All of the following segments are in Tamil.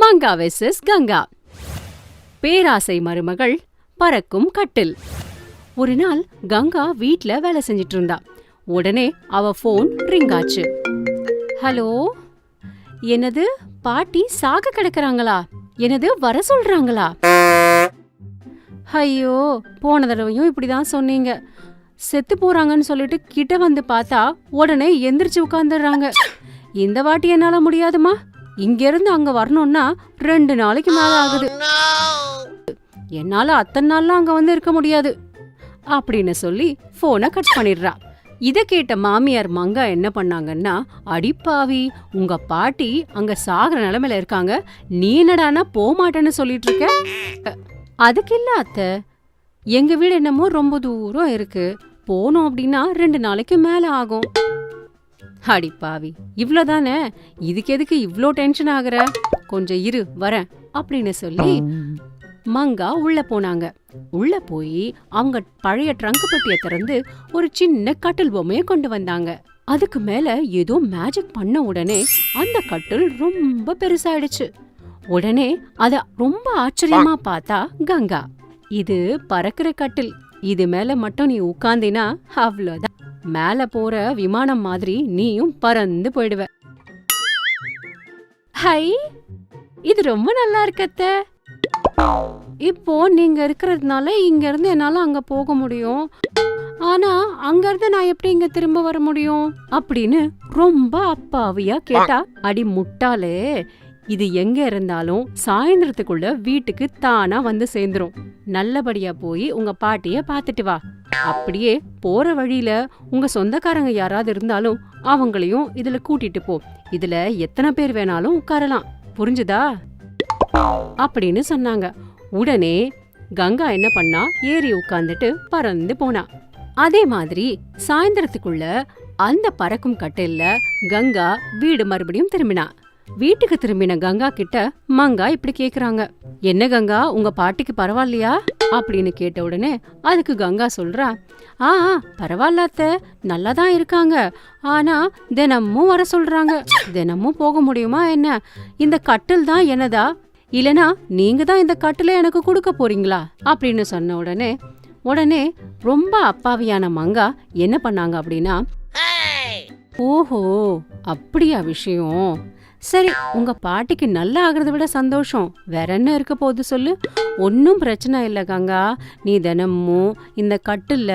மங்கா வெர்சஸ் கங்கா. பேராசை மருமகள் பறக்கும் கட்டில். ஒரு நாள் கங்கா வீட்ல வேலை செஞ்சிட்டு இருந்தா. உடனே அவ ஃபோன் ரிங் ஆச்சு. ஹலோ என்னது? பாட்டி சாக கிடக்குறாங்களா? என்னது? வர சொல்றாங்களா? ஐயோ போன தடவையும் இப்படிதான் சொன்னீங்க. செத்து போறாங்கன்னு சொல்லிட்டு கிட்ட வந்து பார்த்தா உடனே எந்திரிச்சு உட்காந்துடுறாங்க இந்த வாட்டி என்னால முடியாதுமா இங்க இருந்து அங்க வரணும்னா ரெண்டு நாளைக்கு மேல ஆகுது. என்னால அத்தனை நாள்லாம் அங்க வந்து இருக்க முடியாது. அப்படின்னு சொல்லி போனை கட் பண்ணிடுறா. இத கேட்ட மாமியார் மங்கா என்ன பண்ணாங்கன்னா அடிப்பாவி உங்க பாட்டி அங்க சாகுற நிலைமையில இருக்காங்க. நீ என்னடானா போக மாட்டேன்னு சொல்லிட்டு இருக்க? அதுக்கு இல்ல அத்தை. எங்க வீடு என்னமோ ரொம்ப தூரம் இருக்கு. போனோம் அப்படின்னா ரெண்டு நாளைக்கு மேல ஆகும். அடி பாவி இவ்வளோதானே இதுக்கு எதுக்கு இவ்ளோ டென்ஷன் ஆகுற? கொஞ்சம் இரு வரேன் அப்படின்னு சொல்லி மங்கா உள்ள போனாங்க. உள்ள போய் அவங்க பழைய ட்ரங்க் பெட்டியை திறந்து ஒரு சின்ன கட்டில் பொம்மையை கொண்டு வந்தாங்க. அதுக்கு மேல ஏதோ மேஜிக் பண்ண உடனே அந்த கட்டில் ரொம்ப பெருசாயிடுச்சு. உடனே அத ரொம்ப ஆச்சரியமா பார்த்தா கங்கா. இது பறக்கிற கட்டில். இது மேல மட்டும் நீ உட்காந்தினா அவ்வளோதான் மேல போற விமானம் மாதிரி நீயும் பறந்து போயிடுவ. ஹை இது ரொம்ப நல்லா இருக்கத்த இப்போ நீங்க இருக்கிறதுனால இங்க இருந்து என்னால அங்க போக முடியும். ஆனா அங்க இருந்து நான் எப்படி இங்க திரும்ப வர முடியும்? அப்படின்னு ரொம்ப அப்பாவியா கேட்டா அடி முட்டாளே இது எங்க இருந்தாலும் சாயந்தரத்துக்குள்ள வீட்டுக்கு தானா வந்து சேர்ந்துரும். நல்லபடியா போய் உங்க பாட்டிய பாத்துட்டு வா. அப்படியே போற வழியில உங்க சொந்தக்காரங்க யாராவது இருந்தாலும் அவங்களையும் இதுல கூட்டிட்டு போ. இதுல எத்தனை பேர் வேணாலும் உட்காரலாம். புரிஞ்சுதா? அப்படின்னு சொன்னாங்க. உடனே கங்கா என்ன பண்ணா? ஏறி உட்கார்ந்துட்டு பறந்து போனா. அதே மாதிரி சாயந்தரத்துக்குள்ள அந்த பறக்கும் கட்டில்ல கங்கா வீடு மறுபடியும் திரும்பினா. வீட்டுக்கு திரும்பின கங்கா கிட்ட மங்கா இப்படி கேக்குறாங்க. என்ன கங்கா உங்க பாட்டிக்கு பரவாயில்லையா? அப்படின்னு கேட்ட உடனே அதுக்கு கங்கா சொல்றா ஆ பரவாயில்ல அத்தை நல்லா தான் இருக்காங்க. ஆனா தினமும் வர சொல்றாங்க. தினமும் போக முடியுமா என்ன? இந்த கட்டில் தான் என்னதா? இல்லனா நீங்க தான் இந்த கட்டில எனக்கு கொடுக்க போறீங்களா? அப்படின்னு சொன்ன உடனே உடனே ரொம்ப அப்பாவியான மங்கா என்ன பண்ணாங்க அப்படின்னா ஓஹோ அப்படியா விஷயம். சரி உங்க பாட்டிக்கு நல்லா ஆகுறத விட சந்தோஷம். வேற என்ன இருக்க போகுது சொல்லு. ஒன்றும் பிரச்சனை இல்லை கங்கா. நீ தினமும் இந்த கட்டில்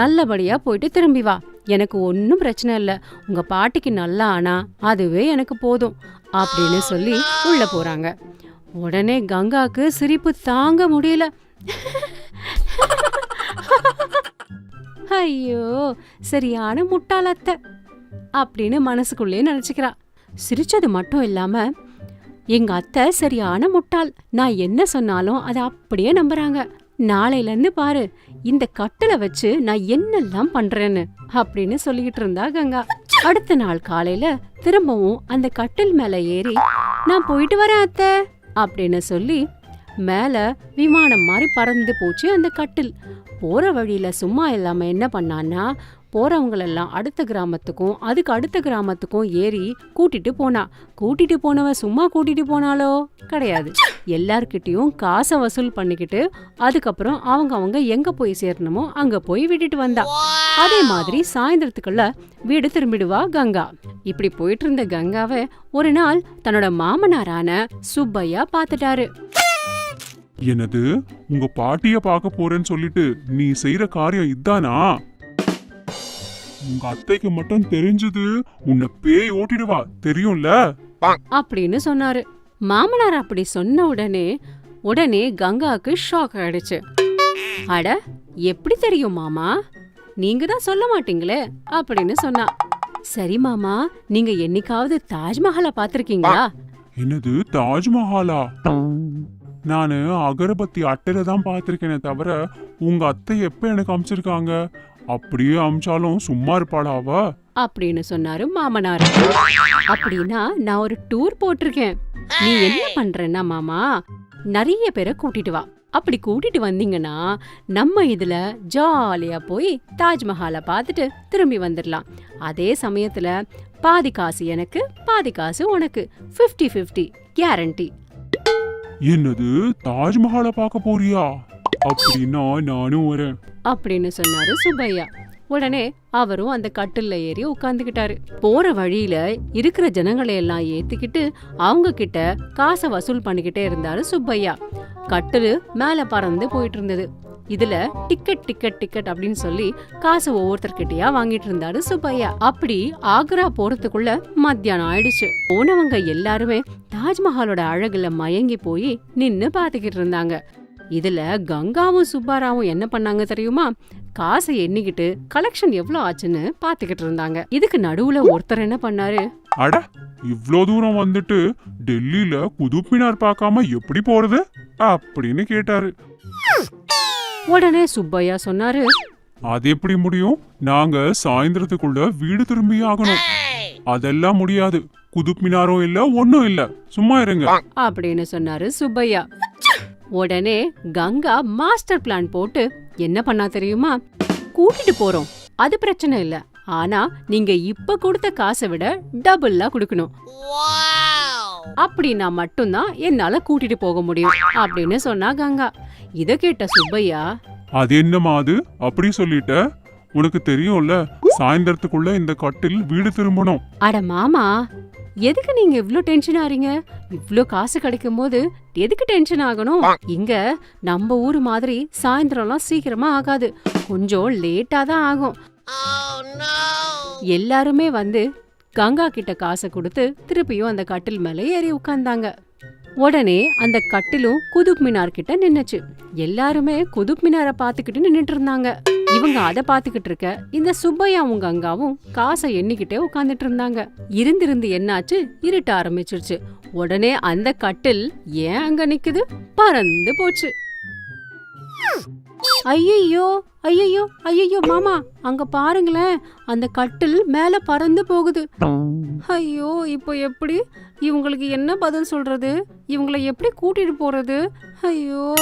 நல்லபடியாக போயிட்டு திரும்பி வா. எனக்கு ஒன்றும் பிரச்சனை இல்லை. உங்க பாட்டிக்கு நல்லா ஆனா அதுவே எனக்கு போதும் அப்படின்னு சொல்லி உள்ள போறாங்க. உடனே கங்காக்கு சிரிப்பு தாங்க முடியல. ஐயோ சரியான முட்டாளத்தை அப்படின்னு மனசுக்குள்ளே நினைச்சுக்கிறா. சிரிச்சது மட்டும் இல்லாமல் எங்கள் அத்தை சரியான முட்டாள். நான் என்ன சொன்னாலும் அதை அப்படியே நம்புறாங்க. நாளையிலேருந்து பாரு இந்த கட்டளை வச்சு நான் என்னெல்லாம் பண்ணுறேன்னு அப்படின்னு சொல்லிக்கிட்டு இருந்தா கங்கா. அடுத்த நாள் காலையில் திரும்பவும் அந்த கட்டில் மேலே ஏறி நான் போயிட்டு வரேன் அத்தை அப்படின்னு சொல்லி மேலே விமானம் மாதிரி பறந்து போச்சு அந்த கட்டில். போகிற வழியில் சும்மா இல்லாமல் என்ன பண்ணான்னா போறவங்களெல்லாம் அடுத்த கிராமத்துக்கும் அதுக்கு அடுத்த கிராமத்துக்கும் ஏறி கூட்டிட்டு போனா. கூட்டிட்டு போனவ சும்மா கூட்டிட்டு போனாலோ? கிடையாது. எல்லார்கிட்டயும் காசை வசூல் பண்ணிக்கிட்டு அதுக்கப்புறம் அவங்க அவங்க எங்க போய் சேரணுமோ அங்க போய் விட்டுட்டு வந்தா. அதே மாதிரி சாயந்தரத்துக்குள்ள வீடு திரும்பிடுவா கங்கா. இப்படி போயிட்டு இருந்த கங்காவை ஒரு நாள் தன்னோட மாமனாரான சுப்பையா பாத்துட்டாரு என்னது? உங்க பாட்டிய பார்க்க போறேன்னு சொல்லிட்டு நீ செய்யற காரியம் இதானா? உங்க அத்தைக்கு மட்டும் தெரிஞ்சது உன்னை பேய் ஓட்டிடுவா. தெரியும்ல? அப்படின்னு சொன்னாரு. மாமனார் அப்படி சொன்ன உடனே உடனே கங்காக்கு ஷாக் ஆயிடுச்சு. அட எப்படி தெரியும் மாமா? நீங்க தான் சொல்ல மாட்டீங்களே அப்படின்னு சொன்னா. சரி மாமா நீங்க என்னைக்காவது தாஜ்மஹாலை பாத்திருக்கீங்களா என்னது தாஜ்மஹாலா? நானு அகரபத்தி அட்டையில தான் பார்த்திருக்கேனே தவிர உங்க அத்தை எப்ப எனக்கு அமிச்சிருக்காங்க? அப்படியே அமிச்சாலும் சும்மா இருப்பாளா அவ? அப்படின்னு சொன்னாரு மாமனார். அப்படின்னா நான் ஒரு டூர் போட்டிருக்கேன். நீ என்ன பண்றேன்னா மாமா நிறைய பேரை கூட்டிட்டு வா. அப்படி கூட்டிட்டு வந்தீங்கன்னா நம்ம இதுல ஜாலியா போய் தாஜ்மஹாலை பார்த்துட்டு திரும்பி வந்துடலாம் அதே சமயத்துல பாதி காசு எனக்கு பாதி காசு உனக்கு. 50 50 கேரண்டி என்னது தாஜ்மஹாலை பார்க்க போறியா? அப்படின்னா நானும் வரேன். அப்படின்னு சொன்னாரு சுப்பையா. உடனே அவரும் அந்த கட்டில்ல ஏறி உட்காந்துக்கிட்டாரு போற வழியில இருக்கிற ஜனங்களை எல்லாம் ஏத்திக்கிட்டு அவங்க கிட்ட காசை வசூல் பண்ணிக்கிட்டே இருந்தாரு சுப்பையா. கட்டிலு மேல பறந்து போயிட்டு இருந்தது. இதுல டிக்கெட் டிக்கெட் டிக்கெட் அப்படின்னு சொல்லி காசு ஒவ்வொருத்தர்கிட்டயா வாங்கிட்டு இருந்தாரு சுப்பையா. அப்படி ஆக்ரா போறதுக்குள்ள மத்தியானம் ஆயிடுச்சு. போனவங்க எல்லாருமே தாஜ்மஹாலோட அழகுல மயங்கி போய் நின்னு பாத்துக்கிட்டு இருந்தாங்க. இதுல கங்காவும் சுப்பாராவும் என்ன பண்ணாங்க தெரியுமா? காசை எண்ணிக்கிட்டு கலெக்ஷன் எவ்வளவு ஆச்சுன்னு பாத்துக்கிட்டு இருந்தாங்க. இதுக்கு நடுவுல ஒருத்தர் என்ன பண்ணாரு? அட இவ்ளோ தூரம் வந்துட்டு டெல்லியில குதுப் மினார் பார்க்காம எப்படி போறது? அப்படின்னு கேட்டாரு. உடனே சுப்பையா சொன்னாரு அது எப்படி முடியும்? நாங்க சாயந்தரத்துக்குள்ள வீடு திரும்பி ஆகணும். அதெல்லாம் முடியாது. குதுப் மினாரும் இல்ல ஒண்ணும் இல்ல. சும்மா இருங்க. அப்படின்னு சொன்னாரு சுப்பையா. உடனே கங்கா மாஸ்டர் பிளான் போட்டு என்ன பண்ணா தெரியுமா? கூட்டிட்டு போறோம். அது பிரச்சனை இல்ல. ஆனா நீங்க இப்ப கொடுத்த காசை விட டபுள்ளா கொடுக்கணும். அப்படின்னா மட்டும்தான் என்னால கூட்டிட்டு போக முடியும் அப்படின்னு சொன்னா கங்கா. இத கேட்ட சுப்பையா அது என்னம்மா அது? அப்படி சொல்லிட்ட? உனக்கு தெரியும்ல சாயந்தரத்துக்குள்ள இந்த கட்டில் வீடு திரும்பணும். அட மாமா எதுக்கு நீங்க இவ்ளோ டென்ஷன் ஆறீங்க? இவ்ளோ காசு கிடைக்கும் போது எதுக்கு டென்ஷன் ஆகணும்? இங்க நம்ம ஊர் மாதிரி சாயந்தரம்லாம் சீக்கிரமா ஆகாது. கொஞ்சம் லேட்டா தான் ஆகும். எல்லாருமே வந்து கங்கா கிட்ட காசை கொடுத்து திருப்பியும் அந்த கட்டில் மேல ஏறி உட்கார்ந்தாங்க. உடனே அந்த கட்டிலும் குதுப் மினார் கிட்ட நின்னுச்சு. எல்லாருமே குதுப் மினாரை பார்த்துக்கிட்டு நின்றுட்டு இருந்தாங்க. இவங்க அத பாத்துக்கிட்டு இருக்க இந்த சுப்பையாவும் அங்காவும் காசை எண்ணிக்கிட்டே உட்கார்ந்துட்டு இருந்தாங்க. இருந்திருந்து என்னாச்சு? இருட்ட ஆரம்பிச்சிருச்சு. உடனே அந்த கட்டில் ஏன் அங்க நிக்குது? பறந்து போச்சு. ஐயையோ ஐயையோ ஐயையோ மாமா அங்க பாருங்களேன். அந்த கட்டில் மேல பறந்து போகுது. ஐயோ இப்போ எப்படி? இவங்களுக்கு என்ன பதில் சொல்றது? இவங்களை எப்படி கூட்டிட்டு போறது? ஐயோ.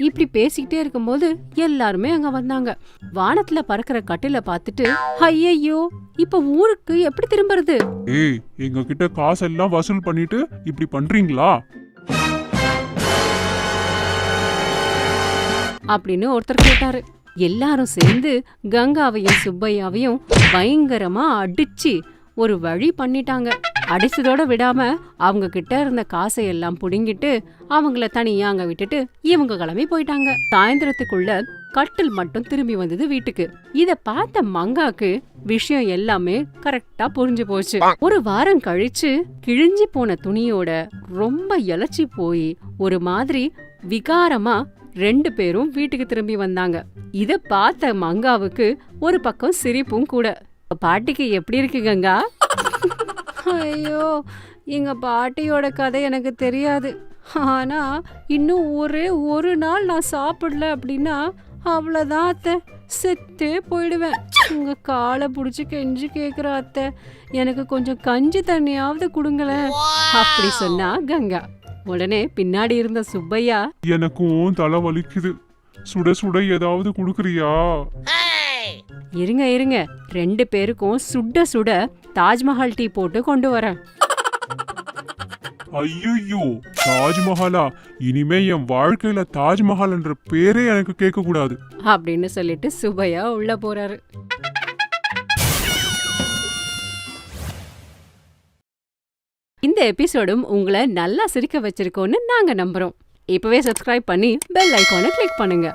இப்படி பேசிக்கிட்டே இருக்கும்போது எல்லாருமே அங்க வந்தாங்க. வானத்துல பறக்கிற கட்டில பார்த்துட்டு ஐயையோ இப்ப ஊருக்கு எப்படி திரும்புறது? ஏய் எங்க கிட்ட காசெல்லாம் வசூல் பண்ணிட்டு இப்படி பண்றீங்களா? அப்படின்னு ஒருத்தர் கேட்டாரு. எல்லாரும் சேர்ந்து கங்காவையும் சுப்பையாவையும் பயங்கரமா அடிச்சு ஒரு வழி பண்ணிட்டாங்க. அடிச்சதோட விடாம அவங்க கிட்ட இருந்த காசை எல்லாம் புடுங்கிட்டு அவங்கள தனியா அங்க விட்டுட்டு இவங்க கிளம்பி போயிட்டாங்க. சாயந்தரத்துக்குள்ள கட்டில் மட்டும் திரும்பி வந்தது வீட்டுக்கு. இத பார்த்த மங்காக்கு விஷயம் எல்லாமே கரெக்டா புரிஞ்சு போச்சு. ஒரு வாரம் கழிச்சு கிழிஞ்சி போன துணியோட ரொம்ப இளைச்சி போய் ஒரு மாதிரி விகாரமா ரெண்டு பேரும் வீட்டுக்கு திரும்பி வந்தாங்க. இத பார்த்த மங்காவுக்கு ஒரு பக்கம் சிரிப்பும் கூட. பாட்டிக்கு எப்படி இருக்கு கங்கா? ஐயோ எங்க பாட்டியோட கதை எனக்கு தெரியாது. ஆனா இன்னும் ஒரே ஒரு நாள் நான் சாப்பிடல அப்படின்னா அவ்வளோதான் அத்தை. செத்தே போயிடுவேன். உங்க காலை பிடிச்சி கெஞ்சி கேக்குற அத்தை. எனக்கு கொஞ்சம் கஞ்சி தண்ணியாவது கொடுங்களேன். அப்படி சொன்னா கங்கா. உடனே பின்னாடி இருந்த சுப்பையா எனக்கும் தலை வலிக்குது. சுட சுட ஏதாவது குடுக்குறியா? இருங்க இருங்க. ரெண்டு பேருக்கும் சுட சுட தாஜ்மஹால் டீ போட்டு கொண்டு வரேன். ஐயோ தாஜ்மஹாலா? இனிமே என் வாழ்க்கையில தாஜ்மஹால் என்ற பேரே எனக்கு கேட்க கூடாது அப்படின்னு சொல்லிட்டு சுபையா உள்ள போறாரு. இந்த எபிசோடும் உங்களை நல்லா சிரிக்க வச்சிருக்கோன்னு நாங்க நம்புறோம். இப்பவே சப்ஸ்கிரைப் பண்ணி பெல் ஐகானை கிளிக் பண்ணுங்க.